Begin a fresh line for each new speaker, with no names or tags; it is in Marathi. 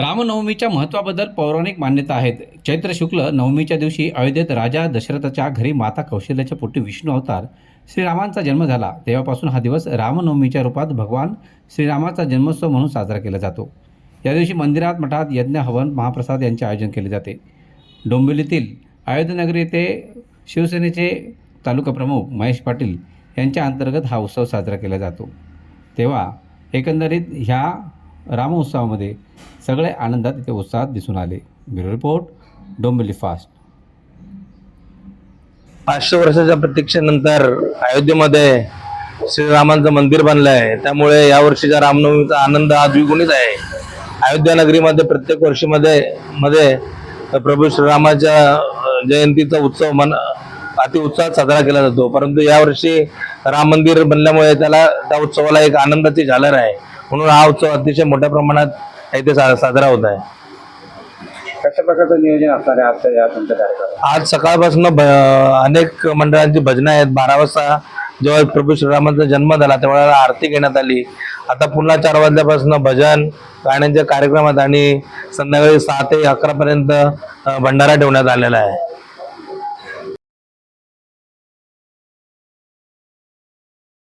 रामनवमीच्या महत्त्वाबद्दल पौराणिक मान्यता आहेत. चैत्र शुक्ल नवमीच्या दिवशी अयोध्येत राजा दशरथाच्या घरी माता कौशल्याच्या पोटी विष्णू अवतार श्रीरामांचा जन्म झाला. तेव्हापासून हा दिवस रामनवमीच्या रूपात भगवान श्रीरामाचा जन्मोत्सव म्हणून साजरा केला जातो. या दिवशी मंदिरात मठात यज्ञ हवन महाप्रसाद यांचे आयोजन केले जाते. डोंबिवलीतील अयोध्यनगर येथे शिवसेनेचे तालुका प्रमुख महेश पाटील यांच्या अंतर्गत हा उत्सव साजरा केला जातो. तेव्हा एकंदरीत ह्या रामोत्सवामध्ये सगळे आनंदात इथे उत्साहात दिसून आले. Bureau report Dombivli fast.
पाचशे वर्षाच्या प्रतीक्षेनंतर अयोध्येमध्ये श्रीरामांचं मंदिर बनलं आहे त्यामुळे या वर्षीच्या रामनवमीचा आनंद हा द्विगुणित आहे. अयोध्या नगरीमध्ये प्रत्येक वर्षीमध्ये मध्ये प्रभू श्रीरामाच्या जयंतीचा उत्सव मन अति उत्साहात साजरा केला जातो. परंतु यावर्षी राम मंदिर बनल्यामुळे त्याला त्या उत्सवाला एक आनंदाची झालर आहे. म्हणून हा उत्सव अतिशय मोठ्या प्रमाणात इथे साजरा होत आहे.
कशा प्रकारचं नियोजन असणार आहे आजच्या या तुमच्या कार्यक्रमात?
आज सकाळपासून अनेक मंडळांची भजनं आहेत. बारा वाजता जेव्हा प्रभू श्रीरामांचा जन्म झाला त्यावेळेला आरती घेण्यात आली. आता पुन्हा चार वाजल्यापासून भजन गाण्यांच्या कार्यक्रमात आणि संध्याकाळी सहा ते अकरा पर्यंत अ, भंडारा ठेवण्यात आलेला आहे.